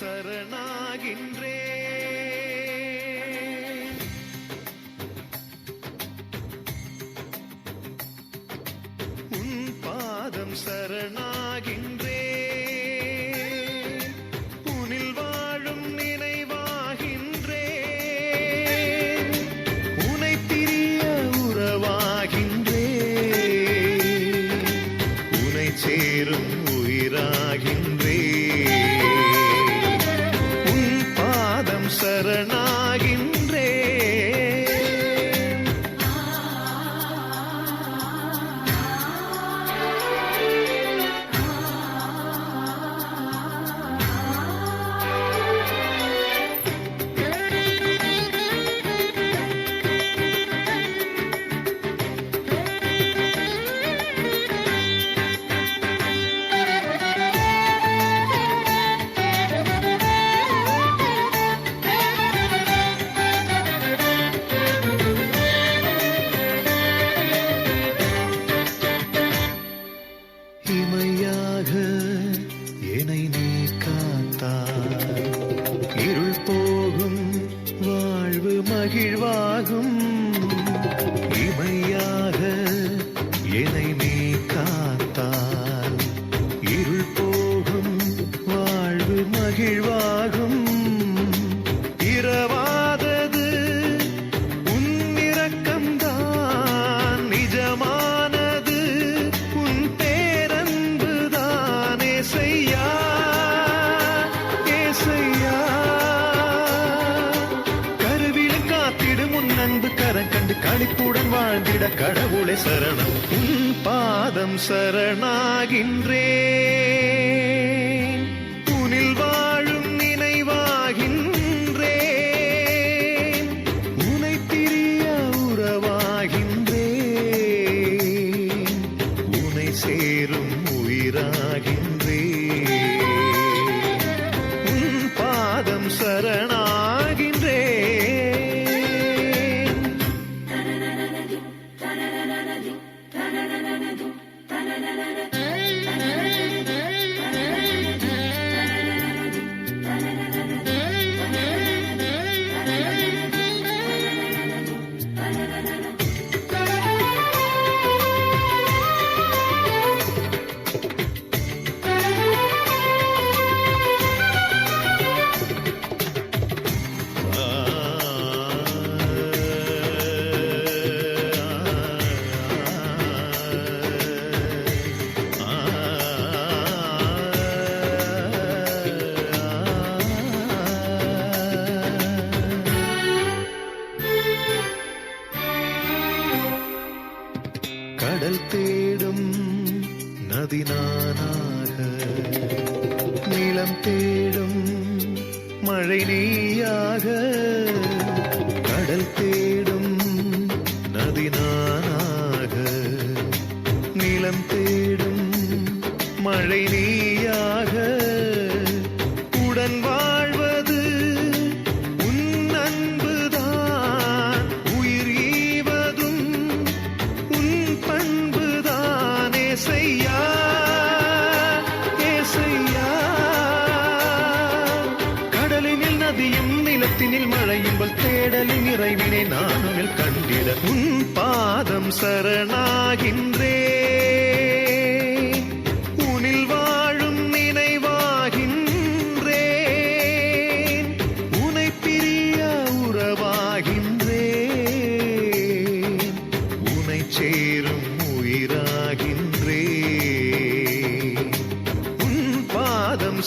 சரணாகின்றே. மகிழ்வாகும். இமையாக என்னை நீ காத்தால் இருள் போகும் வாழ்வு மகிழ்வாகும். வாழ்ந்திட கடவுளை சரணம். உன் பாதம் சரணாகின்றேன். உனில் வாழும் நினைவாகின்றேன். உனை பிரிய உறவாகின்றேன். உனை சேரும் உயிராகின்றேன். நதினானாக நிலம் தேடும் மழை நீயாக. கடல் தேடும் நதினானாக நிலம் தேடும் மழை நீயாக. நதியும் மழையின்பல் மழையும் போல் தேடலின் இறைவினை நானுமில் கண்டிட உன் பாதம் சரணாகின்றே. உனில் வாழும் நினைவாகின்றேன் உனை பிரிய உறவாகின்றேன் உனை சேரும் உயிராகின்றேன் உன் பாதம்